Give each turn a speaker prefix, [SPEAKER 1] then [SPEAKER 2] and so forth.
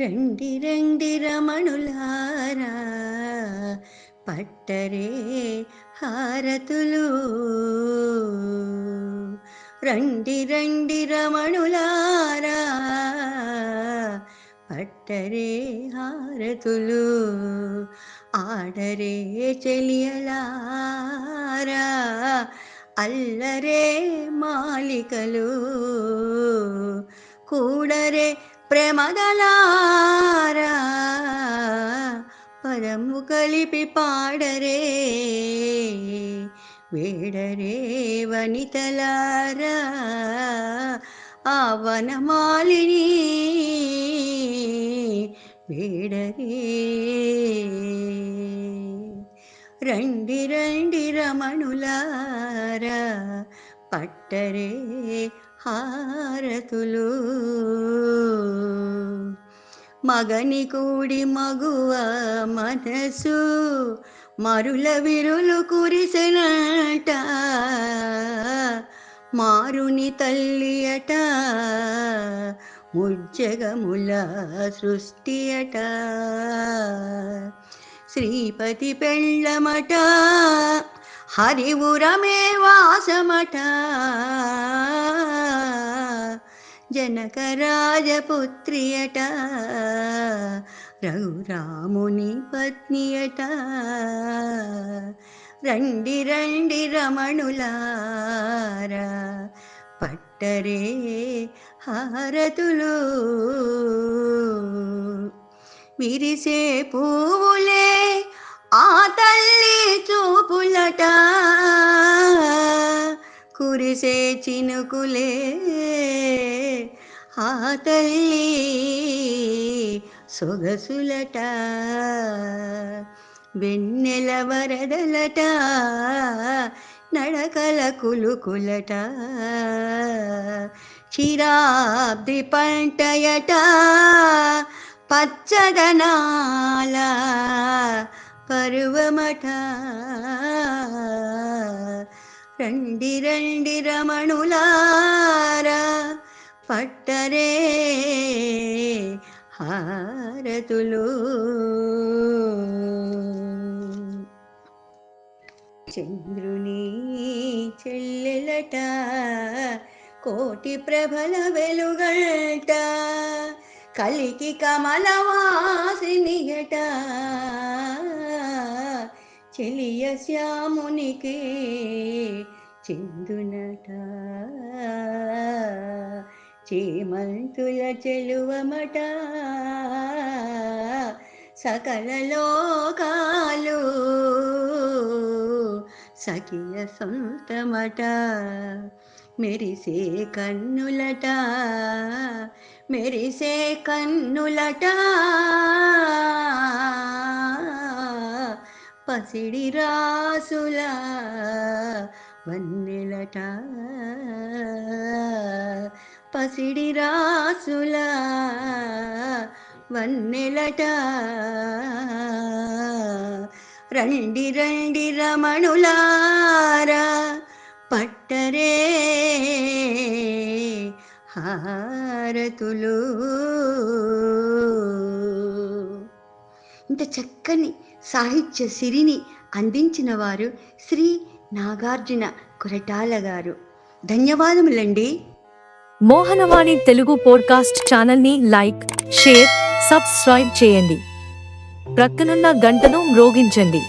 [SPEAKER 1] రండి రండి రమణులారా పట్టరే హారతులు రండి రండి రమణులారా పట్టరే హారతులు ఆడరే చెలియలారా అల్లరే మాలికలు కూడరే ప్రేమదలారా పదము కలిపి పాడరే వేడరే వనితలారా ఆ వనమాలిని వేడరే. రండి రండి రమణులారా పట్టరే హారతులు. మగని కూడి మగువ మనసు మరుల విరులు కురిసినట. మారుని తల్లి అట ముజ్జగముల సృష్టి అట. శ్రీపతి పెళ్ళమట హరివురమే వాసమట. జనకరాజపుత్రియట రఘురాముని పత్నియట. రండి రండి రమణులారా. పట్టరే హారతులు. విరిసే పువ్వులే ఆ తల్లి చూపులట. కురిసే చినుకులే ఆ తల్లి సొగసులట. వెన్నెల వరదలట నడకల కులుకులట. చిరాబ్ది పంటయట పచ్చదనాల పరువమట రండి రండి రమణులారా పట్టరే హారతులు. చంద్రుని చెల్లెలట కోటి ప్రభల వెలుగట కలికి కమలవాసినియట. చెలియ శ్యామునికి చిందునట. చీమంతుల చెలువమట. సకల లోకాలు సఖియ సొంతమట. మెరిసే కన్నులట. మెరిసే కన్నులట. సిడి రాసుల వన్నెలట పసిడి రాసుల వన్నెలట రండి రండి రమణులారా పట్టరే హారతులు. ఇంత చక్కని సాహిత్య సిరిని అందించిన వారు శ్రీ నాగార్జున కొరటాల గారు. ధన్యవాదములండి.
[SPEAKER 2] మోహనవాణి తెలుగు పోడ్కాస్ట్ ఛానల్ని లైక్ షేర్ సబ్స్క్రైబ్ చేయండి. ప్రక్కనున్న గంటను మ్రోగించండి.